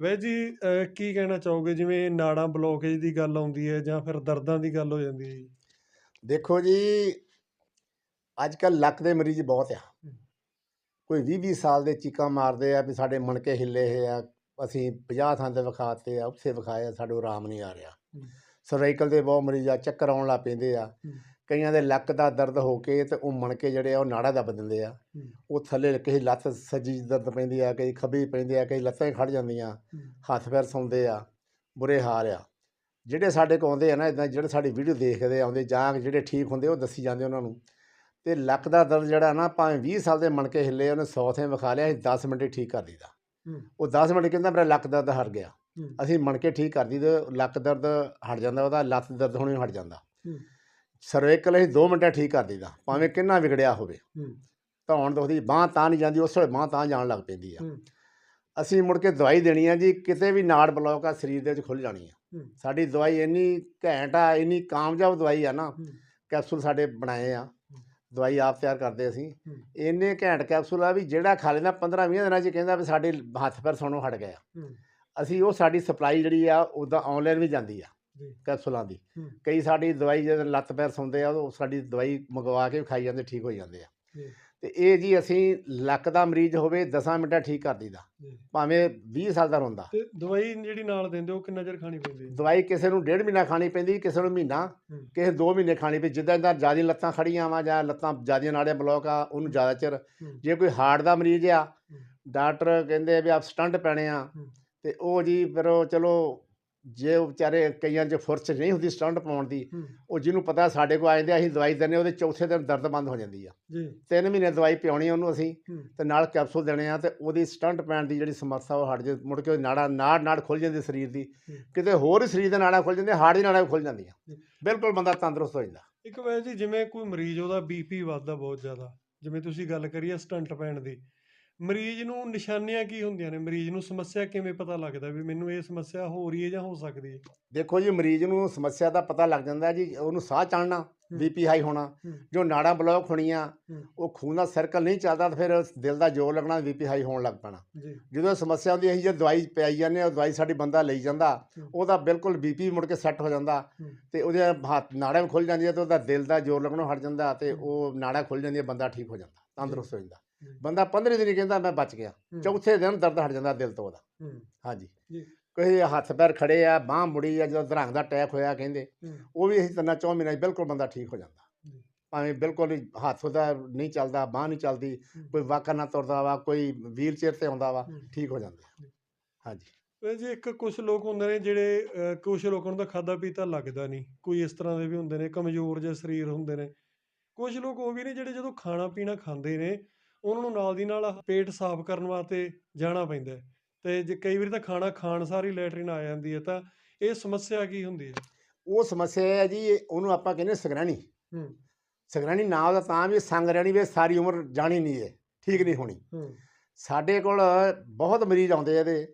ਵੈ ਜੀ ਕੀ ਕਹਿਣਾ ਚਾਹੋਗੇ ਜਿਵੇਂ ਨਾੜਾਂ ਬਲੋਕੇਜ ਦੀ ਗੱਲ ਆਉਂਦੀ ਹੈ ਜਾਂ ਫਿਰ ਦਰਦਾਂ ਦੀ ਗੱਲ ਹੋ ਜਾਂਦੀ ਹੈ ਜੀ ਦੇਖੋ ਜੀ ਅੱਜ ਕੱਲ ਲੱਕ ਦੇ ਮਰੀਜ਼ ਬਹੁਤ ਆ। ਕੋਈ 20 20 ਸਾਲ ਦੇ ਚੀਕਾਂ ਮਾਰਦੇ ਆ ਵੀ ਸਾਡੇ ਮਣਕੇ ਹਿੱਲੇ ਹੋਏ ਆ ਅਸੀਂ 50 ਥਾਂ ਤੇ ਵਿਖਾਤੇ ਆ ਉੱਥੇ ਵਿਖਾਏ ਆ ਸਾਡੇ ਆਰਾਮ ਨਹੀਂ ਆ ਰਿਹਾ। ਸਰਵਾਈਕਲ ਦੇ ਬਹੁਤ ਮਰੀਜ਼ ਆ ਚੱਕਰ ਆਉਣ ਲੱਗ ਪੈਂਦੇ ਆ ਹੂੰ। ਕਈਆਂ ਦੇ ਲੱਕ ਦਾ ਦਰਦ ਹੋ ਕੇ ਤੇ ਉਹ ਮਣਕੇ ਜਿਹੜੇ ਆ ਉਹ ਨਾੜਾ ਦੱਬ ਦਿੰਦੇ ਆ। ਉਹ ਥੱਲੇ ਕਿਸੇ ਲੱਤ ਸੱਜੀ ਦਰਦ ਪੈਂਦੀ ਆ ਕਈ ਖੱਬੀ ਪੈਂਦੀ ਆ ਕਈ ਲੱਤਾਂ ਹੀ ਖੜ ਜਾਂਦੀਆਂ। ਹੱਥ ਪੈਰ ਸੌਂਦੇ ਆ ਬੁਰੇ ਹਾਲ ਆ ਜਿਹੜੇ ਸਾਡੇ ਕੋਲ ਆਉਂਦੇ ਆ ਨਾ ਇਦਾਂ ਜਿਹੜੇ ਸਾਡੀ ਵੀਡੀਓ ਦੇਖਦੇ ਆਉਂਦੇ ਜਾਂ ਜਿਹੜੇ ਠੀਕ ਹੁੰਦੇ ਉਹ ਦੱਸੀ ਜਾਂਦੇ ਉਹਨਾਂ ਨੂੰ ਤੇ ਲੱਕ ਦਾ ਦਰਦ ਜਿਹੜਾ ਨਾ ਭਾਵੇਂ 20 ਸਾਲ ਦੇ ਮਣਕੇ ਹਿੱਲੇ ਉਹਨੇ 100 ਥਾਂ ਵਿਖਾ ਲਿਆ ਅਸੀਂ 10 ਮਿੰਟ ਠੀਕ ਕਰ ਹੂੰ। ਉਹ 10 ਮਿੰਟ ਕਹਿੰਦਾ ਮੇਰਾ ਲੱਕ ਦਰਦ ਹਟ ਗਿਆ। ਅਸੀਂ ਮਣਕੇ ਠੀਕ ਕਰ ਦਈਦੇ ਲੱਕ ਦਰਦ ਹਟ ਜਾਂਦਾ ਉਹਦਾ ਲੱਤ ਦਰਦ ਹੋਣੀ ਹਟ ਜਾਂਦਾ। ਸਰਵਾਈਕਲ ਅਸੀਂ 2 ਮਿੰਟਾਂ ਠੀਕ ਕਰ ਦਈਦਾ ਭਾਵੇਂ ਕਿੰਨਾ ਵਿਗੜਿਆ ਹੋਵੇ। ਧੌਣ ਦੁਖਦੀ ਬਾਂਹ ਤਾਂ ਨਹੀਂ ਜਾਂਦੀ ਉਸ ਵੇਲੇ ਬਾਂਹ ਤਾਂ ਜਾਣ ਲੱਗ ਪੈਂਦੀ ਆ। ਅਸੀਂ ਮੁੜ ਕੇ ਦਵਾਈ ਦੇਣੀ ਆ ਜੀ ਕਿਤੇ ਵੀ ਨਾੜ ਬਲੌਕ ਆ ਸਰੀਰ ਦੇ ਵਿੱਚ ਖੁੱਲ ਜਾਣੀ ਆ। ਸਾਡੀ ਦਵਾਈ ਇੰਨੀ ਘੈਂਟ ਆ ਇੰਨੀ ਕਾਮਯਾਬ ਦਵਾਈ ਆ ਨਾ। ਕੈਪਸੂਲ ਸਾਡੇ ਬਣਾਏ ਆ ਦਵਾਈ ਆਪ ਤਿਆਰ ਕਰਦੇ ਅਸੀਂ। ਇੰਨੇ ਘੈਂਟ ਕੈਪਸੂਲ ਆ ਵੀ ਜਿਹੜਾ ਖਾ ਲੈਂਦਾ 15 20 ਦਿਨਾਂ 'ਚ ਕਹਿੰਦਾ ਵੀ ਸਾਡੇ ਹੱਥ ਪੈਰ ਸੌਣੋਂ ਹਟ ਗਏ ਆ ਹੂੰ। ਅਸੀਂ ਉਹ ਸਾਡੀ ਸਪਲਾਈ ਜਿਹੜੀ ਆ ਉਹਦਾ ਆਨਲਾਈਨ ਵੀ ਜਾਂਦੀ ਆ। ਕੈਪਸੂਲਾਂ ਦੀ। ਕਈ ਸਾਡੀ ਦਵਾਈ ਜਦੋਂ ਲੱਤ ਪੈਰ ਸੌਂਦੇ ਆ ਉਹ ਸਾਡੀ ਦਵਾਈ ਮੰਗਵਾ ਕੇ ਖਾਈ ਜਾਂਦੇ ਠੀਕ ਹੋ ਜਾਂਦੇ ਆ। ਤੇ ਇਹ ਜੀ ਅਸੀਂ ਲੱਕ ਦਾ ਮਰੀਜ਼ ਹੋਵੇ 10 ਮਿੰਟਾਂ ਠੀਕ ਕਰ ਦਈਦਾ ਜੀ। ਭਾਵੇਂ 20 ਸਾਲ ਦਾ ਰੋਂਦਾ ਤੇ ਦਵਾਈ ਜਿਹੜੀ ਨਾਲ ਦਿੰਦੇ ਉਹ ਕਿੰਨਾ ਚਿਰ ਖਾਣੀ ਪੈਂਦੀ ਹੈ ਦਵਾਈ ਕਿਸੇ ਨੂੰ ਡੇਢ ਮਹੀਨਾ ਖਾਣੀ ਪੈਂਦੀ ਕਿਸੇ ਨੂੰ ਮਹੀਨਾ। ਕਿਸੇ 2 ਮਹੀਨੇ ਖਾਣੀ ਪਈ ਜਿੱਦਾਂ ਦਾ ਜ਼ਿਆਦਾ ਲੱਤਾਂ ਖੜੀਆਂ ਵਾ ਜਾਂ ਲੱਤਾਂ ਜਿਆਦੀਆਂ ਨਾੜੀਆਂ ਬਲੌਕ ਆ ਉਹਨੂੰ ਜ਼ਿਆਦਾ ਚਿਰ। ਜੇ ਕੋਈ ਹਾਰਟ ਦਾ ਮਰੀਜ਼ ਆ ਡਾਕਟਰ ਕਹਿੰਦੇ ਵੀ ਆਪ ਸਟੰਟ ਪੈਣੇ ਆ। ਤੇ ਉਹ ਜੀ ਫਿਰ ਚਲੋ ਜੇ ਉਹ ਵਿਚਾਰੇ ਕਈਆਂ 'ਚ ਫੁਰਸ ਨਹੀਂ ਹੁੰਦੀ ਸਟੰਟ ਪਾਉਣ ਦੀ। ਉਹ ਜਿਹਨੂੰ ਪਤਾ ਸਾਡੇ ਕੋਲ ਆ ਜਾਂਦੇ ਅਸੀਂ ਦਵਾਈ ਦਿੰਦੇ ਉਹਦੇ ਚੌਥੇ ਦਿਨ ਦਰਦ ਬੰਦ ਹੋ ਜਾਂਦੀ ਆ ਜੀ ਤਿੰਨ ਮਹੀਨੇ ਦਵਾਈ ਪਿਆਉਣੀ ਉਹਨੂੰ ਅਸੀਂ। ਤੇ ਨਾਲ ਕੈਪਸੂਲ ਦੇਣੇ ਆ ਤੇ ਉਹਦੀ ਸਟੰਟ ਪੈਣ ਦੀ ਜਿਹੜੀ ਸਮੱਸਿਆ ਉਹ ਹਟ ਜੇ ਮੁੜ ਕੇ ਨਾੜਾ ਨਾੜ ਨਾੜ ਖੁੱਲ ਜਾਂਦੀ ਸਰੀਰ ਦੀ। ਕਿਤੇ ਹੋਰ ਹੀ ਸਰੀਰ ਦੇ ਨਾੜਾਂ ਖੁੱਲ ਜਾਂਦੀਆਂ ਹਾਰਟ ਦੀ ਨਾੜਾਂ ਵੀ ਖੁੱਲ ਜਾਂਦੀਆਂ। ਬਿਲਕੁਲ ਬੰਦਾ ਤੰਦਰੁਸਤ ਹੋ ਜਾਂਦਾ ਇੱਕ ਵੈ ਜੀ ਜਿਵੇਂ ਕੋਈ ਮਰੀਜ਼ ਉਹਦਾ ਬੀਪੀ ਵੱਧਦਾ ਬਹੁਤ ਜ਼ਿਆਦਾ ਜਿਵੇਂ ਤੁਸੀਂ ਗੱਲ ਕਰੀ ਆ ਸਟੰਟ ਪੈਣ ਦੀ ਮਰੀਜ਼ ਨੂੰ ਨਿਸ਼ਾਨੀਆਂ ਕੀ ਹੁੰਦੀਆਂ ਨੇ ਮਰੀਜ਼ ਨੂੰ ਸਮੱਸਿਆ ਕਿਵੇਂ ਪਤਾ ਲੱਗਦਾ ਵੀ ਮੈਨੂੰ ਇਹ ਸਮੱਸਿਆ ਹੋ ਰਹੀ ਹੈ ਜਾਂ ਹੋ ਸਕਦੀ ਹੈ ਦੇਖੋ ਜੀ ਮਰੀਜ਼ ਨੂੰ ਸਮੱਸਿਆ ਦਾ ਪਤਾ ਲੱਗ ਜਾਂਦਾ ਜੀ ਉਹਨੂੰ ਸਾਹ ਚੜਨਾ। ਬੀਪੀ ਹਾਈ ਹੋਣਾ। ਜੋ ਨਾੜਾਂ ਬਲੌਕ ਹੋਣੀਆਂ। ਉਹ ਖੂਨ ਦਾ ਸਰਕਲ ਨਹੀਂ ਚੱਲਦਾ ਤਾਂ ਫਿਰ ਦਿਲ ਦਾ ਜ਼ੋਰ ਲੱਗਣਾ ਬੀਪੀ ਹਾਈ ਹੋਣ ਲੱਗ ਪੈਣਾ ਜਦੋਂ ਸਮੱਸਿਆ ਹੁੰਦੀ ਅਸੀਂ ਜੇ ਦਵਾਈ ਪਿਆਈ ਜਾਂਦੇ ਉਹ ਦਵਾਈ ਸਾਡੀ ਬੰਦਾ ਲਈ ਜਾਂਦਾ। ਉਹਦਾ ਬਿਲਕੁਲ ਬੀਪੀ ਮੁੜ ਕੇ ਸੈੱਟ ਹੋ ਜਾਂਦਾ। ਤੇ ਉਹਦੇ ਹੱਥ ਨਾੜਾਂ ਖੁੱਲ ਜਾਂਦੀਆਂ ਤੇ ਉਹਦਾ ਦਿਲ ਦਾ ਜ਼ੋਰ ਲੱਗਣੋਂ ਹਟ ਜਾਂਦਾ ਤੇ। ਉਹ ਨਾੜਾਂ ਖੁੱਲ ਜਾਂਦੀਆਂ ਬੰਦਾ ਠੀਕ ਹੋ ਜਾਂਦਾ ਤੰਦਰੁਸਤ ਹੋ ਜਾਂਦਾ। ਬੰਦਾ 15 ਦਿਨ ਹੀ ਕਹਿੰਦਾ ਮੈਂ ਬਚ ਗਿਆ। ਚੌਥੇ ਦਿਨ ਦਰਦ ਹਟ ਜਾਂਦਾ ਦਿਲ ਤੋਂ ਉਹਦਾ। ਹਾਂਜੀ। ਕੋਈ ਹੱਥ ਪੈਰ ਖੜੇ ਆ ਬਾਂਹ ਮੁੜੀ ਆ ਜਦੋਂ ਦਰੰਗ ਦਾ ਅਟੈਕ ਹੋਇਆ ਕਹਿੰਦੇ। ਉਹ ਵੀ ਅਸੀਂ ਤਿੰਨਾਂ ਚੌਂ ਮਹੀਨਿਆਂ 'ਚ ਬਿਲਕੁਲ ਬੰਦਾ ਠੀਕ ਹੋ ਜਾਂਦਾ। ਭਾਵੇਂ ਬਿਲਕੁਲ ਹੱਥ ਉਹਦਾ ਨਹੀਂ ਚੱਲਦਾ ਬਾਂਹ ਨਹੀਂ ਚੱਲਦੀ। ਕੋਈ ਵਾਕਰ ਨਾ ਤੁਰਦਾ ਵਾ ਕੋਈ ਵੀਲ ਚੇਅਰ ਤੇ ਆਉਂਦਾ ਵਾ। ਠੀਕ ਹੋ ਜਾਂਦੇ। ਹਾਂਜੀ ਜੀ ਇੱਕ ਕੁਝ ਲੋਕ ਹੁੰਦੇ ਨੇ ਜਿਹੜੇ ਕੁਝ ਲੋਕਾਂ ਨੂੰ ਤਾਂ ਖਾਦਾ ਪੀਤਾ ਲੱਗਦਾ ਨਹੀਂ ਕੋਈ ਇਸ ਤਰ੍ਹਾਂ ਦੇ ਵੀ ਹੁੰਦੇ ਨੇ ਕਮਜ਼ੋਰ ਜਿਹੇ ਸਰੀਰ ਹੁੰਦੇ ਨੇ ਕੁਝ ਲੋਕ ਉਹ ਵੀ ਨੇ ਜਿਹੜੇ ਜਦੋਂ ਖਾਣਾ ਪੀਣਾ ਖਾਂਦੇ ਨੇ ਉਹਨਾਂ ਨੂੰ ਨਾਲ ਦੀ ਨਾਲ ਪੇਟ ਸਾਫ਼ ਕਰਨ ਵਾਸਤੇ ਜਾਣਾ ਪੈਂਦਾ ਹੈ। ਤੇ ਜੇ ਕਈ ਵਾਰੀ ਤਾਂ ਖਾਣਾ ਖਾਣ ਸਾਰੀ ਲੈਟਰਿਨ ਆ ਜਾਂਦੀ ਹੈ ਤਾਂ ਇਹ ਸਮੱਸਿਆ ਕੀ ਹੁੰਦੀ ਹੈ? ਉਹ ਸਮੱਸਿਆ ਹੈ ਜੀ ਇਹ- ਉਹਨੂੰ ਆਪਾਂ ਕਹਿੰਦੇ ਸਗਰਾਣੀ। ਹੂੰ। ਸਗਰਾਣੀ ਨਾਂ ਉਹਦਾ ਤਾਂ ਵੀ ਸੰਗ ਰਹਿਣੀ ਵੀ ਸਾਰੀ ਉਮਰ ਜਾਣੀ ਨਹੀਂ ਹੈ ਠੀਕ ਨਹੀਂ ਹੋਣੀ। ਹੂੰ। ਸਾਡੇ ਕੋਲ ਬਹੁਤ ਮਰੀਜ਼ ਆਉਂਦੇ ਆ ਇਹਦੇ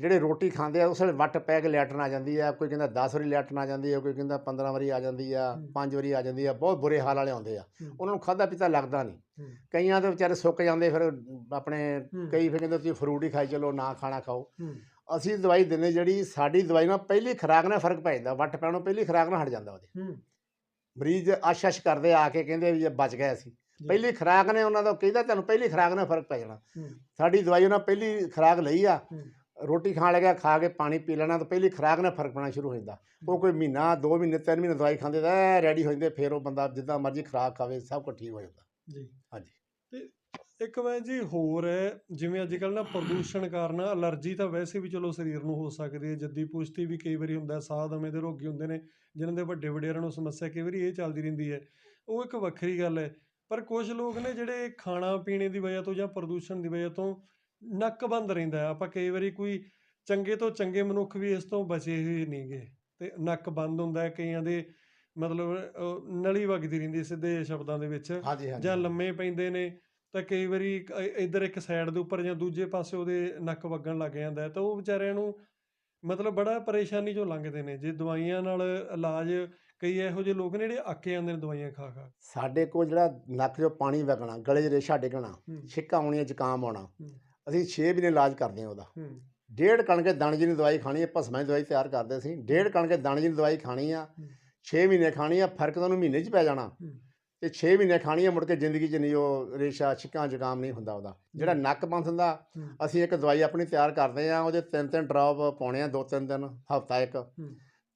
ਜਿਹੜੇ ਰੋਟੀ ਖਾਂਦੇ ਆ ਉਸ ਵੇਲੇ ਵੱਟ ਪੈ ਕੇ ਲੈਟਰਨ ਆ ਜਾਂਦੀ ਆ ਕੋਈ ਕਹਿੰਦਾ 10 ਵਾਰੀ ਲੈਟਰਨ ਆ ਜਾਂਦੀ ਆ ਕੋਈ ਕਹਿੰਦਾ 15 ਵਾਰੀ ਆ ਜਾਂਦੀ ਆ ਹੂੰ। 5 ਵਾਰੀ ਆ ਜਾਂਦੀ ਆ ਬਹੁਤ ਬੁਰੇ ਹਾਲ ਵਾਲੇ ਆਉਂਦੇ ਆ। ਉਹਨਾਂ ਨੂੰ ਖਾਦਾ ਪੀਤਾ ਲੱਗਦਾ ਨਹੀਂ। ਕਈਆਂ ਦੇ ਵਿਚਾਰੇ ਸੁੱਕ ਜਾਂਦੇ ਫਿਰ ਆਪਣੇ। ਕਈ ਫਿਰ ਕਹਿੰਦੇ ਤੁਸੀਂ ਫਰੂਟ ਹੀ ਖਾਈ ਚਲੋ ਨਾ ਖਾਣਾ ਖਾਓ ਅਸੀਂ ਦਵਾਈ ਦਿੰਦੇ ਜਿਹੜੀ ਸਾਡੀ ਦਵਾਈ ਨਾਲ ਪਹਿਲੀ ਖੁਰਾਕ ਨਾਲ ਫ਼ਰਕ ਪੈ ਜਾਂਦਾ ਵੱਟ ਪੈਣੋਂ ਪਹਿਲੀ ਖੁਰਾਕ ਨਾਲ ਹਟ ਜਾਂਦਾ ਉਹਦੇ ਮਰੀਜ਼ ਆਸ਼ਸ਼ ਕਰਦੇ ਆ ਕੇ ਕਹਿੰਦੇ ਵੀ ਇਹ ਬਚ ਗਏ ਅਸੀਂ। ਪਹਿਲੀ ਖੁਰਾਕ ਨੇ ਉਹਨਾਂ ਦਾ ਕਹਿੰਦਾ ਤੁਹਾਨੂੰ ਪਹਿਲੀ ਖੁਰਾਕ ਨਾਲ ਫ਼ਰਕ ਪੈ ਜਾਣਾ। ਸਾਡੀ ਦਵਾਈ ਉਹਨਾਂ ਪਹਿਲੀ ਖੁਰਾਕ ਲਈ ਆ। ਰੋਟੀ ਖਾਣ ਲੱਗਿਆ ਖਾ ਕੇ ਪਾਣੀ ਪੀ ਲੈਣਾ ਤਾਂ ਪਹਿਲੀ ਖੁਰਾਕ ਨਾਲ ਫ਼ਰਕ ਪੈਣਾ ਸ਼ੁਰੂ ਹੋ ਜਾਂਦਾ। ਉਹ ਕੋਈ ਮਹੀਨਾ 2 ਮਹੀਨੇ 3 ਮਹੀਨੇ ਦਵਾਈ ਖਾਂਦੇ ਤਾਂ ਰੈਡੀ ਹੋ ਜਾਂਦੇ ਫਿਰ ਉਹ ਬੰਦਾ ਜਿੱਦਾਂ ਮਰਜ਼ੀ ਖੁਰਾਕ ਖਾਵੇ ਸਭ ਕੁਝ ਠੀਕ ਹੋ ਜਾਂਦਾ। ਜੀ। ਹਾਂਜੀ। ਤੇ ਇੱਕ ਵੈ ਜੀ ਹੋਰ ਹੈ ਜਿਵੇਂ ਅੱਜ ਕੱਲ੍ਹ ਨਾ ਪ੍ਰਦੂਸ਼ਣ ਕਾਰਨ ਅਲਰਜੀ ਤਾਂ ਵੈਸੇ ਵੀ ਚਲੋ ਸਰੀਰ ਨੂੰ ਹੋ ਸਕਦੀ ਹੈ ਜੱਦੀ ਪੁਸ਼ਤੀ ਵੀ ਕਈ ਵਾਰੀ ਹੁੰਦਾ ਸਾਹ ਦਮੇ ਦੇ ਰੋਗੀ ਹੁੰਦੇ ਨੇ ਜਿਨ੍ਹਾਂ ਦੇ ਵੱਡੇ ਵਡੇਰਿਆਂ ਨੂੰ ਸਮੱਸਿਆ ਕਈ ਵਾਰੀ ਇਹ ਚੱਲਦੀ ਰਹਿੰਦੀ ਹੈ। ਉਹ ਇੱਕ ਵੱਖਰੀ ਗੱਲ ਹੈ ਪਰ ਕੁਝ ਲੋਕ ਨੇ ਜਿਹੜੇ ਖਾਣਾ ਪੀਣੇ ਦੀ ਵਜ੍ਹਾ ਤੋਂ ਜਾਂ ਪ੍ਰਦੂਸ਼ਣ ਦੀ ਵਜ੍ਹਾ ਤੋਂ ਨੱਕ ਬੰਦ ਰਹਿੰਦਾ ਆਪਾਂ ਕਈ ਵਾਰੀ ਕੋਈ ਚੰਗੇ ਤੋਂ ਚੰਗੇ ਮਨੁੱਖ ਵੀ ਇਸ ਤੋਂ ਬਚੇ ਹੋਏ ਨਹੀਂਗੇ ਤੇ ਨੱਕ ਬੰਦ ਹੁੰਦਾ ਕਈਆਂ ਦੇ ਮਤਲਬ ਨਲੀ ਵਗਦੀ ਰਹਿੰਦੀ ਸਿੱਧੇ ਸ਼ਬਦਾਂ ਦੇ ਵਿੱਚ ਜਾਂ ਲੰਮੇ ਪੈਂਦੇ ਨੇ ਤਾਂ ਕਈ ਵਾਰੀ ਇੱਧਰ ਇੱਕ ਸਾਈਡ ਦੇ ਉੱਪਰ ਜਾਂ ਦੂਜੇ ਪਾਸੇ ਉਹਦੇ ਨੱਕ ਵੱਗਣ ਲੱਗ ਜਾਂਦਾ ਤਾਂ ਉਹ ਵਿਚਾਰਿਆਂ ਨੂੰ ਮਤਲਬ ਬੜਾ ਪਰੇਸ਼ਾਨੀ ਚੋਂ ਲੰਘਦੇ ਨੇ। ਜੇ ਦਵਾਈਆਂ ਨਾਲ ਇਲਾਜ ਕਈ ਇਹੋ ਜਿਹੇ ਲੋਕ ਨੇ ਜਿਹੜੇ ਅੱਕੇ ਜਾਂਦੇ ਨੇ ਦਵਾਈਆਂ ਖਾ ਖਾ ਸਾਡੇ ਕੋਲ ਜਿਹੜਾ ਨੱਕ 'ਚੋਂ ਪਾਣੀ ਵਗਣਾ ਗਲੇ 'ਚ ਰੇਸ਼ਾ ਡਿੱਗਣਾ ਛਿੱਕਾਂ ਆਉਣੀਆਂ ਜ਼ੁਕਾਮ ਆਉਣਾ ਅਸੀਂ 6 ਮਹੀਨੇ ਇਲਾਜ ਕਰਦੇ ਹਾਂ ਉਹਦਾ। ਡੇਢ ਕਣਕੇ ਦਾਣੇ ਜੀ ਦੀ ਦਵਾਈ ਖਾਣੀ ਹੈ ਭਸਮਾਂ ਦੀ ਦਵਾਈ ਤਿਆਰ ਕਰਦੇ ਸੀ ਡੇਢ ਕਣਕੇ ਦਾਣੇ ਜੀ ਦੀ ਦਵਾਈ ਖਾਣੀ ਆ ਹੂੰ। 6 ਮਹੀਨੇ ਖਾਣੀ ਆ ਫ਼ਰਕ ਤੁਹਾਨੂੰ ਮਹੀਨੇ 'ਚ ਪੈ ਜਾਣਾ। ਤੇ 6 ਮਹੀਨੇ ਖਾਣੀ ਆ ਮੁੜ ਕੇ ਜ਼ਿੰਦਗੀ 'ਚ ਨਹੀਂ ਉਹ ਰੇਸ਼ਾ ਛਿੱਕਾਂ ਜ਼ੁਕਾਮ ਨਹੀਂ ਹੁੰਦਾ ਉਹਦਾ। ਜਿਹੜਾ ਨੱਕ ਬੰਦ ਹੁੰਦਾ। ਅਸੀਂ ਇੱਕ ਦਵਾਈ ਆਪਣੀ ਤਿਆਰ ਕਰਦੇ ਆ ਉਹਦੇ ਤਿੰਨ ਤਿੰਨ ਡ੍ਰੌਪ ਪਾਉਣੇ ਆ ਦੋ ਤਿੰਨ ਦਿਨ ਹਫਤਾ ਇੱਕ।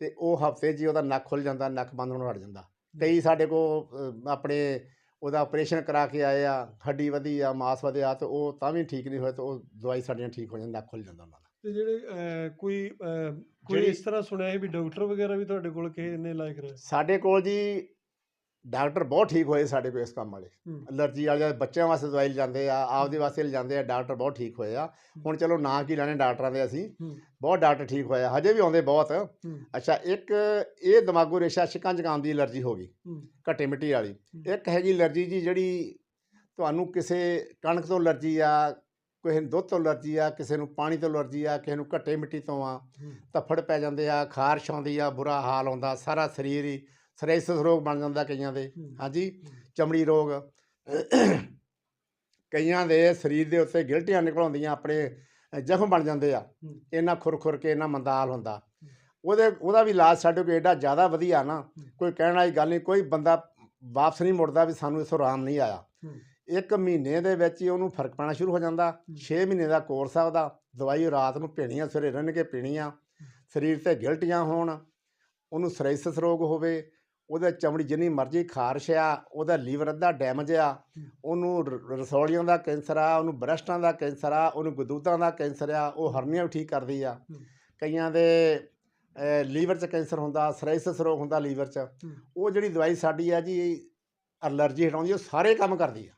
ਤੇ ਉਹ ਹਫ਼ਤੇ 'ਚ ਹੀ ਉਹਦਾ ਨੱਕ ਖੁੱਲ ਜਾਂਦਾ ਨੱਕ ਬੰਦ ਹੋਣੋਂ ਹਟ ਜਾਂਦਾ। ਕਈ ਸਾਡੇ ਕੋਲ ਆਪਣੇ ਉਹਦਾ ਆਪਰੇਸ਼ਨ ਕਰਾ ਕੇ ਆਏ ਆ ਹੱਡੀ ਵਧੀ ਆ ਮਾਸ ਵਧਿਆ ਤੇ ਉਹ ਤਾਂ ਵੀ ਠੀਕ ਨਹੀਂ ਹੋਏ ਤੇ ਉਹ ਦਵਾਈ ਸਾਡੀਆਂ ਠੀਕ ਹੋ ਜਾਂਦੀ ਨੱਕ ਖੁੱਲ ਜਾਂਦਾ ਉਹਨਾਂ ਦਾ। ਤੇ ਜਿਹੜੇ ਅਹ, ਕੋਈ ਅਹ, ਕੋਈ ਜਿਹੜੀ- ਇਸ ਤਰ੍ਹਾਂ ਸੁਣਿਆ ਹੈ ਵੀ ਡਾਕਟਰ ਵਗੈਰਾ ਵੀ ਤੁਹਾਡੇ ਕੋਲ ਕਿਸੇ ਨੇ ਲਾਇਕ ਰਹੇ ਸਾਡੇ ਕੋਲ ਜੀ ਡਾਕਟਰ ਬਹੁਤ ਠੀਕ ਹੋਏ ਸਾਡੇ ਕੋਲ ਇਸ ਕੰਮ ਵਾਲੇ। ਅਲਰਜੀ ਵਾਲੇ ਬੱਚਿਆਂ ਵਾਸਤੇ ਦਵਾਈ ਲਿਜਾਂਦੇ ਆ ਆਪਦੇ ਵਾਸਤੇ ਲਿਜਾਂਦੇ ਆ ਡਾਕਟਰ ਬਹੁਤ ਠੀਕ ਹੋਏ ਆ ਹੁਣ ਚਲੋ ਨਾਂ ਕੀ ਲੈਣੇ ਡਾਕਟਰਾਂ ਦੇ ਅਸੀਂ। ਬਹੁਤ ਡਾਕਟਰ ਠੀਕ ਹੋਏ ਆ ਹਜੇ ਵੀ ਆਉਂਦੇ ਬਹੁਤ। ਅੱਛਾ ਇੱਕ ਇਹ ਦਿਮਾਗੋ ਰੇਸ਼ਾ ਛਿੱਕਾਂ ਜ਼ੁਕਾਮ ਦੀ ਅਲਰਜੀ ਹੋ ਗਈ। ਘੱਟੇ ਮਿੱਟੀ ਵਾਲੀ। ਇੱਕ ਹੈਗੀ ਅਲਰਜੀ ਜੀ ਜਿਹੜੀ ਤੁਹਾਨੂੰ ਕਿਸੇ ਕਣਕ ਤੋਂ ਅਲਰਜੀ ਆ ਕਿਸੇ ਨੂੰ ਦੁੱਧ ਤੋਂ ਅਲਰਜੀ ਆ ਕਿਸੇ ਨੂੰ ਪਾਣੀ ਤੋਂ ਅਲਰਜੀ ਆ ਕਿਸੇ ਨੂੰ ਘੱਟੇ ਮਿੱਟੀ ਤੋਂ ਆ ਹੂੰ। ਧੱਫੜ ਪੈ ਜਾਂਦੇ ਆ ਖਾਰਸ਼ ਆਉਂਦੀ ਆ ਬੁਰਾ ਹਾਲ ਆਉਂਦਾ ਸਾਰਾ ਸਰੀਰ ਹੀ ਸਰਾਇਸਿਸ ਰੋਗ ਬਣ ਜਾਂਦਾ ਕਈਆਂ ਦੇ। ਹਾਂਜੀ। ਚਮੜੀ ਰੋਗ। ਕਈਆਂ ਦੇ ਸਰੀਰ ਦੇ ਉੱਤੇ ਗਿਲਟੀਆਂ ਨਿਕਲ ਆਉਂਦੀਆਂ ਆਪਣੇ ਜ਼ਖਮ ਬਣ ਜਾਂਦੇ ਆ। ਇਹਨਾਂ ਖੁਰ ਖੁਰ ਕੇ ਇਹਨਾਂ ਮੰਦਾਲ ਹੁੰਦਾ। ਉਹਦੇ ਉਹਦਾ ਵੀ ਇਲਾਜ ਸਾਡੇ ਕੋਲ ਏਡਾ ਜ਼ਿਆਦਾ ਵਧੀਆ ਨਾ ਕੋਈ ਕਹਿਣ ਵਾਲੀ ਗੱਲ ਨਹੀਂ ਕੋਈ ਬੰਦਾ ਵਾਪਸ ਨਹੀਂ ਮੁੜਦਾ ਵੀ ਸਾਨੂੰ ਇਸੋਂ ਆਰਾਮ ਨਹੀਂ ਆਇਆ। ਇੱਕ ਮਹੀਨੇ ਦੇ ਵਿੱਚ ਹੀ ਉਹਨੂੰ ਫ਼ਰਕ ਪੈਣਾ ਸ਼ੁਰੂ ਹੋ ਜਾਂਦਾ। 6 ਮਹੀਨੇ ਦਾ ਕੋਰਸ ਆ ਉਹਦਾ। ਦਵਾਈ ਰਾਤ ਨੂੰ ਪੀਣੀ ਆ ਸਵੇਰੇ ਰੰਨ ਕੇ ਪੀਣੀ ਆ ਸਰੀਰ ਤੇ ਗਿਲਟੀਆਂ ਹੋਣ ਉਹਨੂੰ ਸਰਾਇਸਿਸ ਰੋਗ ਹੋਵੇ ਉਹਦੇ ਚਮੜੀ ਜਿੰਨੀ ਮਰਜ਼ੀ ਖਾਰਸ਼ ਆ ਉਹਦਾ ਲੀਵਰ ਅੱਧਾ ਡੈਮੇਜ ਆ ਉਹਨੂੰ ਰਸੌਲੀਆਂ ਦਾ ਕੈਂਸਰ ਆ ਉਹਨੂੰ ਬ੍ਰੈਸਟਾਂ ਦਾ ਕੈਂਸਰ ਆ ਉਹਨੂੰ ਗਦੂਦਾਂ ਦਾ ਕੈਂਸਰ ਆ ਉਹ ਹਰਨੀਆਂ ਵੀ ਠੀਕ ਕਰਦੀ ਆ। ਕਈਆਂ ਦੇ ਲੀਵਰ 'ਚ ਕੈਂਸਰ ਹੁੰਦਾ ਸਰਾਇਸਿਸ ਰੋਗ ਹੁੰਦਾ ਲੀਵਰ 'ਚ। ਉਹ ਜਿਹੜੀ ਦਵਾਈ ਸਾਡੀ ਆ ਜੀ ਅਲਰਜੀ ਹਟਾਉਂਦੀ ਉਹ ਸਾਰੇ ਕੰਮ ਕਰਦੀ ਆ।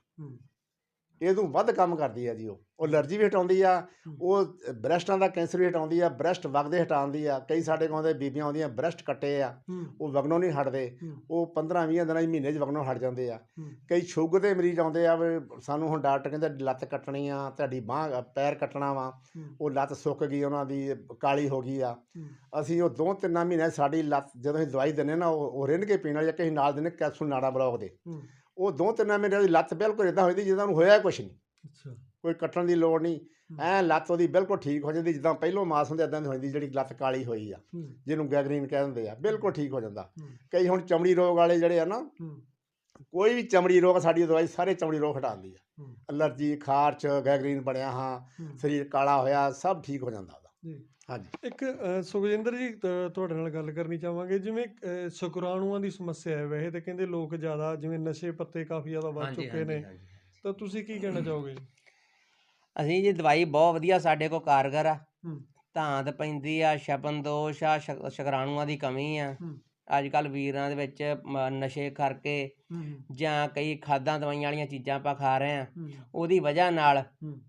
ਇਹ ਤੋਂ ਵੱਧ ਕੰਮ ਕਰਦੀ ਆ ਜੀ ਉਹ ਉਹ ਅਲਰਜੀ ਵੀ ਹਟਾਉਂਦੀ ਆ ਹੂੰ। ਉਹ ਬ੍ਰੈਸਟਾਂ ਦਾ ਕੈਂਸਰ ਵੀ ਹਟਾਉਂਦੀ ਆ ਬ੍ਰੈਸਟ ਵਗਦੇ ਹਟਾਉਂਦੀ ਆ ਕਈ ਸਾਡੇ ਕੋਲ ਆਉਂਦੇ ਬੀਬੀਆਂ ਆਉਂਦੀਆਂ ਬ੍ਰੈਸਟ ਕੱਟੇ ਆ ਹੂੰ। ਉਹ ਵਗਣੋਂ ਨਹੀਂ ਹਟਦੇ ਹੂੰ। ਉਹ 15 20 ਦਿਨਾਂ 'ਚ ਮਹੀਨੇ 'ਚ ਵਗਣੋਂ ਹਟ ਜਾਂਦੇ ਆ ਹੂੰ। ਕਈ ਸ਼ੂਗਰ ਦੇ ਮਰੀਜ਼ ਆਉਂਦੇ ਆ ਸਾਨੂੰ ਹੁਣ ਡਾਕਟਰ ਕਹਿੰਦਾ ਲੱਤ ਕੱਟਣੀ ਆ ਤੁਹਾਡੀ ਬਾਹ ਪੈਰ ਕੱਟਣਾ ਵਾ ਹੂੰ। ਉਹ ਲੱਤ ਸੁੱਕ ਗਈ ਉਹਨਾਂ ਦੀ ਕਾਲੀ ਹੋ ਗਈ ਆ ਹੂੰ। ਅਸੀਂ ਉਹ ਦੋ ਤਿੰਨ ਮਹੀਨੇ ਸਾਡੀ ਲੱਤ ਜਦੋਂ ਅਸੀਂ ਦਵਾਈ ਦਿੰਦੇ ਨਾ ਉਹ ਰਿੰਨ ਕੇ ਪੀਣ ਵਾਲੀ ਕਿ ਅਸੀਂ ਨਾਲ ਦਿੰਦੇ ਕੈਪਸੂਲ ਨਾੜਾ ਬਲੌਕ ਦੇ ਹੂੰ। ਉਹ ਦੋ ਤਿੰਨ ਮਹੀਨੇ ਦੀ ਲੱਤ ਬਿਲਕੁਲ ਇਦਾਂ ਹੋਈ ਦੀ ਜਿੱਦਾਂ ਨੂੰ ਹੋਇਆ ਕੁਛ ਨਹੀਂ ਅੱਛਾ ਕੋਈ ਕੱਟਣ ਦੀ ਲੋੜ ਨਹੀਂ। ਐ ਲੱਤ ਉਹਦੀ ਬਿਲਕੁਲ ਠੀਕ ਹੋ ਜਾਂਦੀ ਜਿੱਦਾਂ ਪਹਿਲੋਂ ਮਾਸ ਹੁੰਦੇ ਇਦਾਂ ਦੀ ਹੋ ਜਾਂਦੀ ਜਿਹੜੀ ਲੱਤ ਕਾਲੀ ਹੋਈ ਆ। ਜਿਹਨੂੰ ਗੈਗਰੀਨ ਕਹਿ ਦਿੰਦੇ ਆ ਬਿਲਕੁਲ ਠੀਕ ਹੋ ਜਾਂਦਾ। ਕਈ ਹੁਣ ਚਮੜੀ ਰੋਗ ਵਾਲੇ ਜਿਹੜੇ ਆ ਨਾ। ਕੋਈ ਵੀ ਚਮੜੀ ਰੋਗ ਸਾਡੀ ਦਵਾਈ ਸਾਰੇ ਚਮੜੀ ਰੋਗ ਹਟਾਉਂਦੀ ਆ। ਅਲਰਜੀ ਖਾਰਚ ਗੈਗਰੀਨ ਬਣਿਆ ਹਾਂ। ਸਰੀਰ ਕਾਲਾ ਹੋਇਆ ਸਭ ਠੀਕ ਹੋ ਜਾਂਦਾ ਉਹਦਾ ਹਾਂਜੀ ਇੱਕ ਸੁਖਜਿੰਦਰ ਜੀ ਤੁਹਾਡੇ ਨਾਲ ਗੱਲ ਕਰਨੀ ਚਾਹਾਂਗੇ ਜਿਵੇਂ ਸ਼ੁਕਰਾਣੂਆਂ ਦੀ ਸਮੱਸਿਆ ਹੈ ਵੈਸੇ ਤੇ ਕਹਿੰਦੇ ਲੋਕ ਜ਼ਿਆਦਾ ਜਿਵੇਂ ਨਸ਼ੇ ਪੱਤੇ ਕਾਫੀ ਜ਼ਿਆਦਾ ਵੱਧ ਚੁੱਕੇ ਨੇ। ਤਾਂ ਤੁਸੀਂ ਕੀ ਕਹਿਣਾ ਚਾਹੋਗੇ ਅਸੀਂ ਜੀ ਦਵਾਈ ਬਹੁਤ ਵਧੀਆ ਸਾਡੇ ਕੋਲ ਕਾਰਗਰ ਆ ਹੂੰ। ਧਾਂਤ ਪੈਂਦੀ ਆ ਛਪਨ ਦੋਸ਼ ਆ ਸ਼ਕ- ਸ਼ੁਕਰਾਣੂਆਂ ਦੀ ਕਮੀ ਆ ਹੂੰ। ਅੱਜ ਕੱਲ ਵੀਰਾਂ ਦੇ ਵਿੱਚ ਮ- ਨਸ਼ੇ ਕਰਕੇ ਜਾਂ ਕਈ ਖਾਦਾਂ ਦਵਾਈਆਂ ਵਾਲੀਆਂ ਚੀਜ਼ਾਂ ਆਪਾਂ ਖਾ ਰਹੇ ਆ ਉਹਦੀ ਵਜ੍ਹਾ ਨਾਲ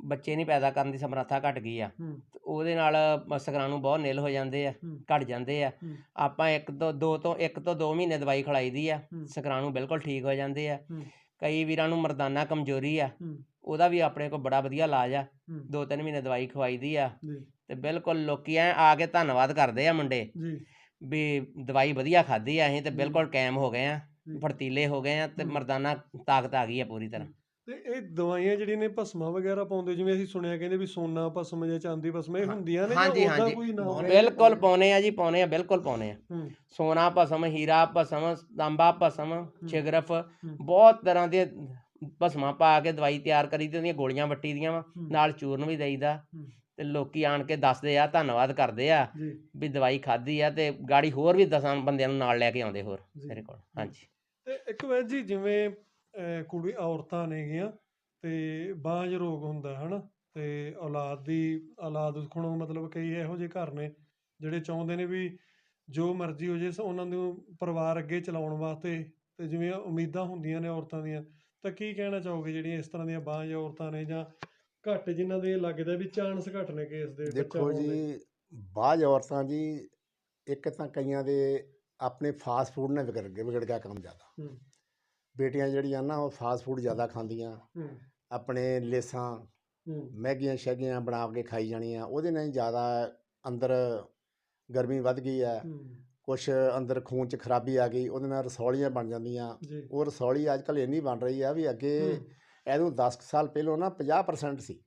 ਬੱਚੇ ਨਹੀਂ ਪੈਦਾ ਕਰਨ ਦੀ ਸਮਰੱਥਾ ਘਟ ਗਈ ਆ ਤੇ ਉਹਦੇ ਨਾਲ ਮ- ਬਹੁਤ ਨਿਲ ਹੋ ਜਾਂਦੇ ਆ ਹੂੰ। ਘਟ ਜਾਂਦੇ ਆ ਹੂੰ। ਆਪਾਂ ਇੱਕ ਤੋਂ ਦੋ ਤੋਂ ਇੱਕ ਤੋਂ ਦੋ ਮਹੀਨੇ ਦਵਾਈ ਖਿਲਾਈਦੀ ਆ ਹੂੰ। ਬਿਲਕੁਲ ਠੀਕ ਹੋ ਜਾਂਦੇ ਆ ਹੂੰ। ਕਈ ਵੀਰਾਂ ਨੂੰ ਮਰਦਾਨਾ ਕਮਜ਼ੋਰੀ ਆ ਹੂੰ। ਉਹਦਾ ਵੀ ਆਪਣੇ ਕੋਲ ਬੜਾ ਵਧੀਆ ਇਲਾਜ ਆ ਹੂੰ। ਦੋ ਤਿੰਨ ਮਹੀਨੇ ਦਵਾਈ ਖਵਾਈਦੀ ਆ ਜੀ ਤੇ ਬਿਲਕੁਲ ਲੋਕੀ ਐ ਆ ਕੇ ਧੰਨਵਾਦ ਕਰਦੇ ਆ ਮੁੰਡੇ ਜੀ ਵੀ ਦਵਾਈ ਵਧੀਆ ਖਾਧੀ ਆ ਅਸੀਂ ਤੇ। ਬਿਲਕੁਲ ਕਾਇਮ ਹੋ ਗਏ ਆ। ਫਰਤੀਲੇ ਹੋ ਗਏ ਆ ਤੇ। ਮਰਦਾਨਾ ਤਾਕਤ ਆ ਗਈ ਆ ਪੂਰੀ ਤਰ੍ਹਾਂ ਤੇ ਇਹ ਦਵਾਈਆਂ ਜਿਹੜੀਆਂ ਨੇ ਭਸਮਾਂ ਵਗੈਰਾ ਪਾਉਂਦੇ ਜਿਵੇਂ ਅਸੀਂ ਸੁਣਿਆ ਕਹਿੰਦੇ ਵੀ ਸੋਨਾ ਭਸਮ ਜਾਂ ਚਾਂਦੀ ਭਸਮ ਇਹ ਹੁੰਦੀਆਂ ਨੇ ਹਾਂਜੀ ਹਾਂਜੀ? ਬਿਲਕੁਲ ਪਾਉਨੇ ਆ ਜੀ ਪਾਉਨੇ ਆ ਬਿਲਕੁਲ ਪਾਉਨੇ ਆ ਸੋਨਾ ਭਸਮ ਹੀਰਾ ਭਸਮ ਤਾਂਬਾ ਭਸਮ ਛਿਗਰਫ। ਬਹੁਤ ਤਰ੍ਹਾਂ ਦੇ ਭਸਮਾਂ ਪਾ ਕੇ ਦਵਾਈ ਤਿਆਰ ਕਰੀ ਤੇ ਉਹਦੀਆਂ ਗੋਲੀਆਂ ਵੱਟੀ ਦੀਆਂ ਵਾ। ਨਾਲ ਚੂਰਨ ਵੀ ਦੇਈਦਾ। ਤੇ ਲੋਕੀ ਆਣ ਕੇ ਦੱਸਦੇ ਆ ਧੰਨਵਾਦ ਕਰਦੇ ਆ ਵੀ ਦਵਾਈ ਖਾਧੀ ਆ ਤੇ ਗਾੜੀ ਹੋਰ ਵੀ ਦਸਾਂ ਬੰਦਿਆਂ ਨੂੰ ਨਾਲ ਲੈ ਕੇ ਆਉਂਦੇ ਹੋਰ। ਮੇਰੇ ਕੋਲ। ਹਾਂਜੀ। ਤੇ ਇੱਕ ਵਾਰ ਜੀ ਜਿਵੇਂ ਕੁੜੀ ਔਰਤਾਂ ਨੇਗੀਆਂ ਤੇ ਬਾਂਝ ਰੋਗ ਹੁੰਦਾ ਹਨਾ? ਤੇ ਔਲਾਦ ਦੀ ਔਲਾਦ ਖੁਣੋਂ ਮਤਲਬ ਕਈ ਇਹੋ ਜਿਹੇ ਘਰ ਨੇ ਜਿਹੜੇ ਚਾਹੁੰਦੇ ਨੇ ਵੀ ਜੋ ਮਰਜ਼ੀ ਹੋ ਜੇ ਉਹਨਾਂ ਨੂੰ ਪਰਿਵਾਰ ਅੱਗੇ ਚਲਾਉਣ ਵਾਸਤੇ ਤੇ ਜਿਵੇਂ ਉਮੀਦਾਂ ਹੁੰਦੀਆਂ ਨੇ ਔਰਤਾਂ ਦੀਆਂ ਤਾਂ ਕੀ ਕਹਿਣਾ ਚਾਹੋਗੇ ਜਿਹੜੀਆਂ ਇਸ ਤਰ੍ਹਾਂ ਦੀਆਂ ਬਾਂਝ ਔਰਤਾਂ ਨੇ ਜਾਂ ਘੱਟ ਜਿਨ੍ਹਾਂ ਦੇ ਲੱਗਦਾ ਵੀ ਚਾਂਸ ਘੱਟ ਨੇ ਕੇਸ ਦੇ ਦੇਖੋ ਜੀ ਬਾਝ ਔਰਤਾਂ ਜੀ ਇੱਕ ਤਾਂ ਕਈਆਂ ਦੇ ਆਪਣੇ ਫਾਸਟ ਫੂਡ ਨੇ ਵਿਗੜ ਗਏ ਵਿਗੜ ਗਿਆ ਕੰਮ ਜ਼ਿਆਦਾ। ਬੇਟੀਆਂ ਜਿਹੜੀਆਂ ਨਾ ਉਹ ਫਾਸਟ ਫੂਡ ਜ਼ਿਆਦਾ ਖਾਂਦੀਆਂ। ਆਪਣੇ ਲੇਸਾਂ ਮੈਗੀਆਂ ਸ਼ੈਗੀਆਂ ਬਣਾ ਕੇ ਖਾਈ ਜਾਣੀਆਂ ਉਹਦੇ ਨਾਲ ਹੀ ਜ਼ਿਆਦਾ ਅੰਦਰ ਗਰਮੀ ਵੱਧ ਗਈ ਹੈ। ਕੁਛ ਅੰਦਰ ਖੂਨ 'ਚ ਖਰਾਬੀ ਆ ਗਈ ਉਹਦੇ ਨਾਲ ਰਸੌਲੀਆਂ ਬਣ ਜਾਂਦੀਆਂ। ਉਹ ਰਸੌਲੀ ਅੱਜ ਕੱਲ੍ਹ ਇੰਨੀ ਬਣ ਰਹੀ ਆ ਵੀ ਅੱਗੇ ਇਹਨੂੰ 10 ਕੁ ਸਾਲ ਪਹਿਲਾਂ ਨਾ 50% ਸੀ।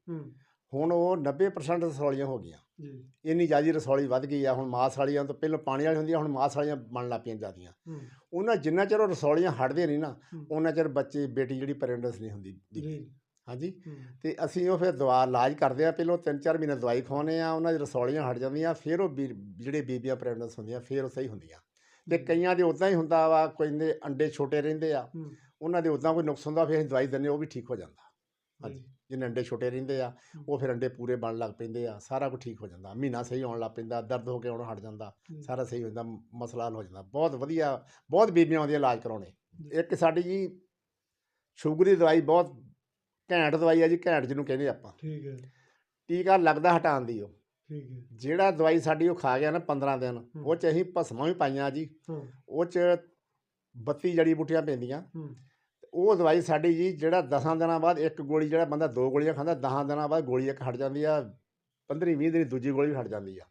ਹੁਣ ਉਹ 90% ਰਸੌਲੀਆਂ ਹੋ ਗਈਆਂ। ਜੀ। ਇੰਨੀ ਜ਼ਿਆਦਾ ਰਸੌਲੀ ਵੱਧ ਗਈ ਆ ਹੁਣ ਮਾਸ ਵਾਲੀਆਂ ਤੋਂ ਪਹਿਲਾਂ ਪਾਣੀ ਵਾਲੀ ਹੁੰਦੀਆਂ ਹੁਣ ਮਾਸ ਵਾਲੀਆਂ ਬਣ ਲੱਗ ਪਈਆਂ ਜ਼ਿਆਦੀਆਂ। ਹੂੰ। ਉਹਨਾਂ ਜਿੰਨਾ ਚਿਰ ਉਹ ਰਸੌਲੀਆਂ ਹਟਦੇ ਨਹੀਂ ਨਾ। ਉਹਨਾਂ ਚਿਰ ਬੱਚੇ ਬੇਟੀ ਜਿਹੜੀ ਪਰੈਂਡਸ ਨਹੀਂ ਹੁੰਦੀ ਜੀ। ਹਾਂਜੀ? ਤੇ ਅਸੀਂ ਉਹ ਫਿਰ ਦਵਾ ਇਲਾਜ ਕਰਦੇ ਆ ਪਹਿਲਾਂ 3-4 ਮਹੀਨੇ ਦਵਾਈ ਖਵਾਉਂਦੇ ਆ ਉਹਨਾਂ ਦੀ ਰਸੌਲੀਆਂ ਹਟ ਜਾਂਦੀਆਂ ਫਿਰ ਉਹ ਜਿਹੜੇ ਬੀਬੀਆਂ ਪ੍ਰੈਗਨੈਂਸ ਹੁੰਦੀਆਂ ਫਿਰ ਉਹ ਸਹੀ ਹੁੰਦੀਆਂ। ਤੇ ਕਈਆਂ ਦੇ ਉਦਾਂ ਹੀ ਹੁੰਦਾ ਵਾ ਕੋਈ ਦੇ ਅੰਡੇ ਛੋਟੇ ਰਹਿੰਦੇ ਆ। ਉਹਨਾਂ ਦੇ ਉਦਾਂ ਕੋਈ ਨੁਕਸ ਹੁੰਦਾ ਫਿਰ ਅਸੀਂ ਦਵਾਈ ਦਿੰਦੇ ਉਹ ਵੀ ਠੀਕ ਹੋ ਜਾਂਦਾ। ਹਾਂਜੀ ਜਿਹਨੇ ਅੰਡੇ ਛੋਟੇ ਰਹਿੰਦੇ ਆ ਉਹ ਫਿਰ ਅੰਡੇ ਪੂਰੇ ਬਣ ਲੱਗ ਪੈਂਦੇ ਆ ਸਾਰਾ ਕੁਝ ਠੀਕ ਹੋ ਜਾਂਦਾ। ਮਹੀਨਾ ਸਹੀ ਆਉਣ ਲੱਗ ਪੈਂਦਾ ਦਰਦ ਹੋ ਕੇ ਆਉਣਾ ਹਟ ਜਾਂਦਾ ਸਾਰਾ ਸਹੀ ਹੋ ਜਾਂਦਾ ਮਸਲਾ ਹੱਲ ਹੋ ਜਾਂਦਾ। ਬਹੁਤ ਵਧੀਆ ਬਹੁਤ ਬੀਬੀਆਂ ਆਉਂਦੀਆਂ ਇਲਾਜ ਕਰਾਉਣੇ। ਇੱਕ ਸਾਡੀ ਜੀ ਸ਼ੂਗਰ ਦੀ ਦਵਾਈ ਬਹੁਤ ਘੈਂਟ ਦਵਾਈ ਆ ਜੀ ਘੈਂਟ ਜਿਹਨੂੰ ਕਹਿੰਦੇ ਆਪਾਂ। ਠੀਕ ਹੈ। ਟੀਕਾ ਲੱਗਦਾ ਹਟਾਉਣ ਦੀ ਉਹ। ਠੀਕ ਹੈ। ਜਿਹੜਾ ਦਵਾਈ ਸਾਡੀ ਉਹ ਖਾ ਗਿਆ ਨਾ 15 ਦਿਨ। ਉਹ ਚ ਅਸੀਂ ਭਸਮਾਂ ਵੀ ਪਾਈਆਂ ਜੀ। ਉਹ ਚ 32 ਜੜੀ ਬੂਟੀਆਂ ਪੈਂਦੀਆਂ। ਉਹ ਦਵਾਈ ਸਾਡੀ ਜੀ ਜਿਹੜਾ 10 ਦਿਨਾਂ ਬਾਅਦ ਇੱਕ ਗੋਲੀ ਜਿਹੜਾ ਬੰਦਾ ਦੋ ਗੋਲੀਆਂ ਖਾਂਦਾ 10 ਦਿਨਾਂ ਬਾਅਦ ਗੋਲੀ ਇੱਕ ਹਟ ਜਾਂਦੀ ਆ 15 20 ਦਿਨ ਦੂਜੀ ਗੋਲੀ ਵੀ ਹਟ ਜਾਂਦੀ ਆ।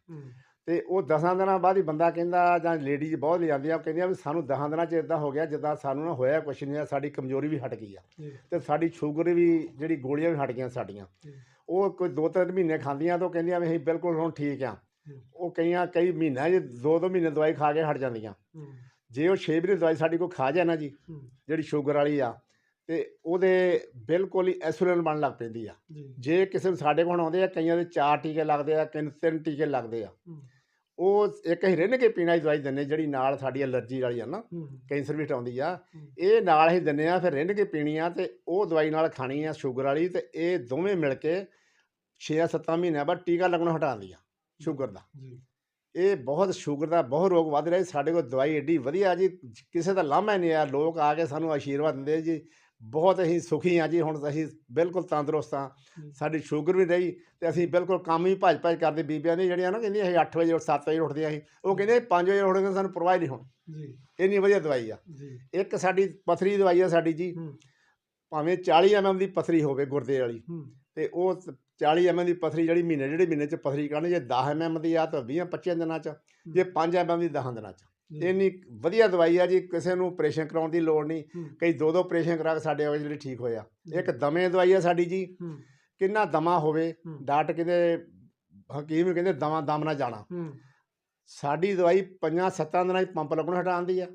ਤੇ ਉਹ 10 ਦਿਨਾਂ ਬਾਅਦ ਹੀ ਬੰਦਾ ਕਹਿੰਦਾ ਜਾਂ ਲੇਡੀਜ਼ ਬਹੁਤ ਲੈ ਜਾਂਦੀਆਂ ਉਹ ਕਹਿੰਦੀਆਂ ਵੀ ਸਾਨੂੰ 10 ਦਿਨਾਂ ਚ ਇਦਾਂ ਹੋ ਗਿਆ ਜਿੱਦਾਂ ਸਾਨੂੰ ਨਾ ਹੋਇਆ ਕੁਛ ਨਹੀਂ ਆ ਸਾਡੀ ਕਮਜ਼ੋਰੀ ਵੀ ਹਟ ਗਈ ਆ। ਜੀ। ਤੇ ਸਾਡੀ ਸ਼ੂਗਰ ਵੀ ਜਿਹੜੀ ਗੋਲੀਆਂ ਵੀ ਹਟ ਗਈਆਂ ਸਾਡੀਆਂ। ਜੀ। ਉਹ ਕੋਈ ਦੋ ਤਿੰਨ ਮਹੀਨੇ ਖਾਂਦੀਆਂ ਤਾਂ ਕਹਿੰਦੀਆਂ ਵੀ ਅਸੀਂ ਬਿਲਕੁਲ ਹੁਣ ਠੀਕ ਆ। ਉਹ ਕਈਆਂ ਕਈ 'ਚ ਦੋ ਦੋ ਮਹੀਨੇ ਦਵਾਈ ਖਾ ਕੇ ਹਟ ਜਾਂਦੀਆਂ। ਜੇ ਉਹ 6 ਮਹੀਨੇ ਦਵਾਈ ਸਾਡੀ ਕੋਈ ਖਾ ਜਾਏ ਨਾ ਜੀ ਹੂੰ। ਜਿਹੜੀ ਸ਼ੂਗਰ ਵਾਲੀ ਆ ਤੇ ਉਹਦੇ ਬਿਲਕੁਲ ਹੀ ਐਸੂਲਨ ਬਣ ਲੱਗ ਪੈਂਦੀ ਆ। ਜੀ। ਜੇ ਕਿਸੇ ਨੂੰ ਸਾਡੇ ਕੋਲ ਆਉਂਦੇ ਆ ਕਈਆਂ ਦੇ ਚਾਰ ਟੀਕੇ ਲੱਗਦੇ ਆ ਕਈ ਨੂੰ ਤਿੰਨ ਟੀਕੇ ਲੱਗਦੇ ਆ। ਹੂੰ। ਉਹ ਇੱਕ ਅਸੀਂ ਰਿੰਨ ਕੇ ਪੀਣਾ ਦੀ ਦਵਾਈ ਦਿੰਨੇ ਜਿਹੜੀ ਨਾਲ ਸਾਡੀ ਅਲਰਜੀ ਵਾਲੀ ਆ ਨਾ ਹੂੰ। ਕੈਂਸਰ ਵੀ ਹਟਾਉਂਦੀ ਆ। ਹੂੰ। ਇਹ ਨਾਲ ਹੀ ਦਿੰਨੇ ਆ ਫਿਰ ਰਿੰਨ ਕੇ ਪੀਣੀ ਆ ਤੇ ਉਹ ਦਵਾਈ ਨਾਲ ਖਾਣੀ ਆ ਸ਼ੂਗਰ ਵਾਲੀ ਤੇ ਇਹ ਦੋਵੇਂ ਮਿਲ ਕੇ 6-7 ਮਹੀਨਿਆਂ ਬਾਅਦ ਟੀਕਾ ਲੱਗਣਾ ਹਟਾਉਂਦੀ ਆ ਸ਼ੂਗਰ ਦਾ। ਜੀ। ਇਹ ਬਹੁਤ ਸ਼ੂਗਰ ਦਾ ਬਹੁਤ ਰੋਗ ਵੱਧ ਰਿਹਾ। ਸਾਡੇ ਕੋਲ ਦਵਾਈ ਏਡੀ ਵਧੀਆ ਜੀ ਕਿਸੇ ਦਾ ਲਾਮਾ ਹੀ ਨਹੀਂ ਆ ਲੋਕ ਆ ਕੇ ਸਾਨੂੰ ਆਸ਼ੀਰਵਾਦ ਦਿੰਦੇ ਜੀ ਬਹੁਤ ਅਸੀਂ ਸੁਖੀ ਆ ਜੀ ਹੁਣ ਅਸੀਂ ਬਿਲਕੁਲ ਤੰਦਰੁਸਤ ਆ। ਸਾਡੀ ਸ਼ੂਗਰ ਵੀ ਰਹੀ ਤੇ ਅਸੀਂ ਬਿਲਕੁਲ ਕੰਮ ਵੀ ਭੱਜ ਭੱਜ ਕਰਦੇ ਬੀਬੀਆਂ ਨੇ ਜਿਹੜੀਆਂ ਨਾ ਕਹਿੰਦੀਆਂ ਅਸੀਂ 8 ਵਜੇ 7 ਵਜੇ ਉੱਠਦੀਆਂ ਸੀ ਉਹ ਕਹਿੰਦੇ 5 ਵਜੇ ਉੱਠ ਕੇ ਸਾਨੂੰ ਪਰਵਾਹ ਹੀ ਨਹੀਂ ਹੁਣ ਜੀ। ਇੰਨੀ ਵਧੀਆ ਦਵਾਈ ਆ। ਜੀ। ਇੱਕ ਸਾਡੀ ਪਥਰੀ ਦਵਾਈ ਆ ਸਾਡੀ ਜੀ ਹੂੰ। ਭਾਵੇਂ 40 ਐਮਐਮ ਦੀ ਪਥਰੀ ਹੋਵੇ ਗੁਰਦੇ ਵਾਲੀ ਹੂੰ। ਤੇ ਉਹ 40 ਐਮਐਮ ਦੀ ਪਥਰੀ ਜਿਹੜੀ ਮਹੀਨੇ ਜਿਹੜੇ ਮਹੀਨੇ ਚ ਪਥਰੀ ਕੱਢਣੀ ਜੇ 10 ਐਮਐਮ ਦੀ ਆ ਤਾਂ 20 25 ਦਿਨਾਂ ਚ ਜੇ 5 ਐਮਐਮ ਦੀ 10 ਦਿਨਾਂ ਚ। ਇੰਨੀ ਵਧੀਆ ਦਵਾਈ ਆ ਜੀ ਕਿਸੇ ਨੂੰ ਆਪਰੇਸ਼ਨ ਕਰਾਉਣ ਦੀ ਲੋੜ ਨਹੀਂ। ਕਈ ਦੋ ਦੋ ਆਪਰੇਸ਼ਨ ਕਰਾ ਕੇ ਸਾਡੇ ਆਵੇ ਜਿਹੜੇ ਠੀਕ ਹੋਇਆ ਇੱਕ ਦਮੇ ਦਵਾਈ ਆ ਸਾਡੀ ਜੀ। ਕਿੰਨਾ ਦਮਾ ਹੋਵੇ। ਡਾਕਟਰ ਕਹਿੰਦੇ ਹਕੀਮ ਕਹਿੰਦੇ ਦਮਾ ਦਮ ਨਾ ਜਾਣਾ। ਸਾਡੀ ਦਵਾਈ ਪੰਜਾਂ ਸੱਤਾਂ ਦਿਨਾਂ 'ਚ ਪੰਪ ਲੱਗਣਾ ਹਟਾਉਂਦੀ ਆ।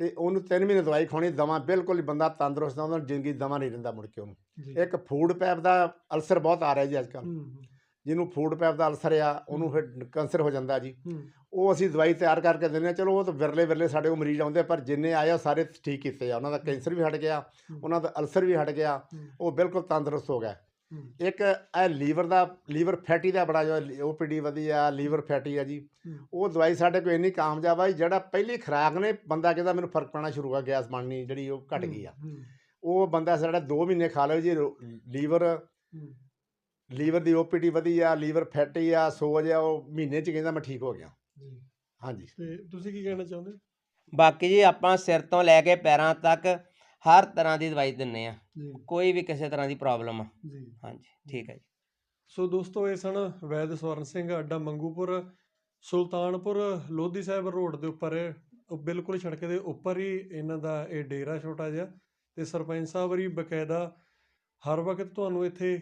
ਤੇ ਉਹਨੂੰ 3 ਮਹੀਨੇ ਦਵਾਈ ਖਾਣੀ ਦਮਾ ਬਿਲਕੁਲ ਹੀ ਬੰਦਾ ਤੰਦਰੁਸਤ ਉਹਨੂੰ ਜ਼ਿੰਦਗੀ ਦਮਾ ਨਹੀਂ ਰਹਿੰਦਾ ਮੁੜ ਕੇ ਉਹਨੂੰ। ਇੱਕ ਫੂਡ ਪੈਪ ਦਾ ਅਲਸਰ ਬਹੁਤ ਆ ਰਿਹਾ ਜੀ ਅੱਜ ਹੂੰ, ਜਿਹਨੂੰ ਫੂਡ ਪੈਪ ਦਾ ਅਲਸਰ ਆ ਉਹਨੂੰ ਫਿਰ ਕੈਂਸਰ ਹੋ ਜਾਂਦਾ ਜੀ। ਉਹ ਅਸੀਂ ਦਵਾਈ ਤਿਆਰ ਕਰਕੇ ਦਿੰਦੇ ਹਾਂ। ਚਲੋ ਉਹ ਤਾਂ ਵਿਰਲੇ ਵਿਰਲੇ ਸਾਡੇ ਕੋਲ ਮਰੀਜ਼ ਆਉਂਦੇ ਆ, ਪਰ ਜਿੰਨੇ ਆਏ ਆ ਉਹ ਸਾਰੇ ਠੀਕ ਕੀਤੇ ਆ। ਉਹਨਾਂ ਦਾ ਕੈਂਸਰ ਵੀ ਹਟ ਗਿਆ। ਉਹਨਾਂ ਦਾ ਅਲਸਰ ਵੀ ਹਟ ਗਿਆ ਉਹ ਬਿਲਕੁਲ ਤੰਦਰੁਸਤ ਹੋ ਗਏ ਹੂੰ। ਇੱਕ ਇਹ ਲੀਵਰ ਦਾ ਲੀਵਰ ਫੈਟੀ ਦਾ ਬੜਾ ਜੋ ਓਪੀਡੀ ਵਧੀਆ ਲੀਵਰ ਫੈਟੀ ਆ ਜੀ। ਉਹ ਦਵਾਈ ਸਾਡੇ ਕੋਲ ਇੰਨੀ ਕਾਮਯਾਬ ਆ ਜਿਹੜਾ ਪਹਿਲੀ ਖੁਰਾਕ ਨੇ ਬੰਦਾ ਕਹਿੰਦਾ ਮੈਨੂੰ ਫ਼ਰਕ ਪੈਣਾ ਸ਼ੁਰੂ ਹੋ ਗਿਆ ਗੈਸ ਬਣਨੀ ਜਿਹੜੀ ਉਹ ਘਟ ਗਈ ਆ। ਉਹ ਬੰਦਾ ਸਾਡਾ 2 ਮਹੀਨੇ ਖਾ ਲਓ ਜੀ ਲੀਵਰ। ਲੀਵਰ ਦੀ ਓਪੀਡੀ ਵਧੀਆ ਲੀਵਰ ਫੈਟੀ ਆ ਸੋਜ ਆ ਉਹ ਮਹੀਨੇ ਚ ਕਹਿੰਦਾ ਮੈਂ ਠੀਕ ਹੋ ਗਿਆ। ਜੀ। ਹਾਂਜੀ। ਤੇ ਤੁਸੀਂ ਕੀ ਕਹਿਣਾ ਚਾਹੁੰਦੇ? ਬਾਕੀ ਜੀ ਆਪਾਂ ਸਿਰ ਤੋਂ ਲੈ ਕੇ ਪੈਰਾਂ ਤੱਕ ਹਰ ਤਰ੍ਹਾਂ ਦੀ ਦਵਾਈ ਦਿੰਨੇ ਆ। ਕੋਈ ਵੀ ਕਿਸੇ ਤਰ੍ਹਾਂ ਦੀ ਪ੍ਰੋਬਲਮ ਆ। ਜੀ। ਹਾਂਜੀ ਠੀਕ ਹੈ ਜੀ। ਸੋ ਦੋਸਤੋ ਇਹ ਸਨ ਵੈਦ ਸਵਰਨ ਸਿੰਘ ਅੱਡਾ ਮੰਗੂਪੁਰ ਸੁਲਤਾਨਪੁਰ ਲੋਧੀ ਸਾਹਿਬ ਰੋਡ ਦੇ ਉੱਪਰ। ਉਹ ਬਿਲਕੁਲ ਸੜਕ ਦੇ ਉੱਪਰ ਹੀ ਇਹਨਾਂ ਦਾ ਇਹ ਡੇਰਾ ਛੋਟਾ ਜਿਹਾ। ਅਤੇ ਸਰਪੰਚ ਸਾਹਿਬ ਵੀ ਬਕਾਇਦਾ ਹਰ ਵਕਤ ਤੁਹਾਨੂੰ ਇੱਥੇ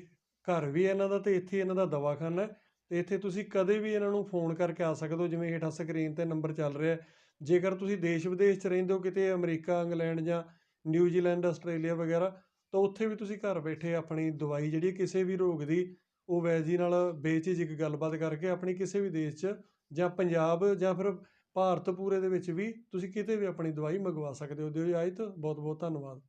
ਘਰ ਵੀ ਇਹਨਾਂ ਦਾ ਤੇ ਇੱਥੇ ਇਹਨਾਂ ਦਾ ਦਵਾਖਾਨਾ ਹੈ ਤੇ ਇੱਥੇ ਤੁਸੀਂ ਕਦੇ ਵੀ ਇਹਨਾਂ ਨੂੰ ਫੋਨ ਕਰਕੇ ਆ ਸਕਦੇ ਹੋ, ਜਿਵੇਂ ਹੇਠਾਂ ਸਕਰੀਨ ਤੇ ਨੰਬਰ ਚੱਲ ਰਿਹਾ ਜੇਕਰ ਤੁਸੀਂ ਦੇਸ਼ ਵਿਦੇਸ਼ 'ਚ ਰਹਿੰਦੇ ਹੋ, ਕਿਤੇ ਅਮਰੀਕਾ, ਇੰਗਲੈਂਡ ਜਾਂ ਨਿਊਜ਼ੀਲੈਂਡ ਆਸਟ੍ਰੇਲੀਆ ਵਗੈਰਾ, ਤਾਂ ਉੱਥੇ ਵੀ ਤੁਸੀਂ ਘਰ ਬੈਠੇ ਆਪਣੀ ਦਵਾਈ ਜਿਹੜੀ ਕਿਸੇ ਵੀ ਰੋਗ ਦੀ, ਉਹ ਵੈਦ ਨਾਲ ਬੇਝਿਜਕ ਗੱਲਬਾਤ ਕਰਕੇ ਆਪਣੀ ਕਿਸੇ ਵੀ ਦੇਸ਼ 'ਚ ਜਾਂ ਪੰਜਾਬ ਜਾਂ ਫਿਰ ਭਾਰਤ ਪੂਰੇ ਦੇ ਵਿੱਚ ਵੀ ਤੁਸੀਂ ਕਿਤੇ ਵੀ ਆਪਣੀ ਦਵਾਈ ਮੰਗਵਾ ਸਕਦੇ ਹੋ। ਦਿਓ ਇਜਾਜ਼ਤ ਬਹੁਤ ਬਹੁਤ ਧੰਨਵਾਦ।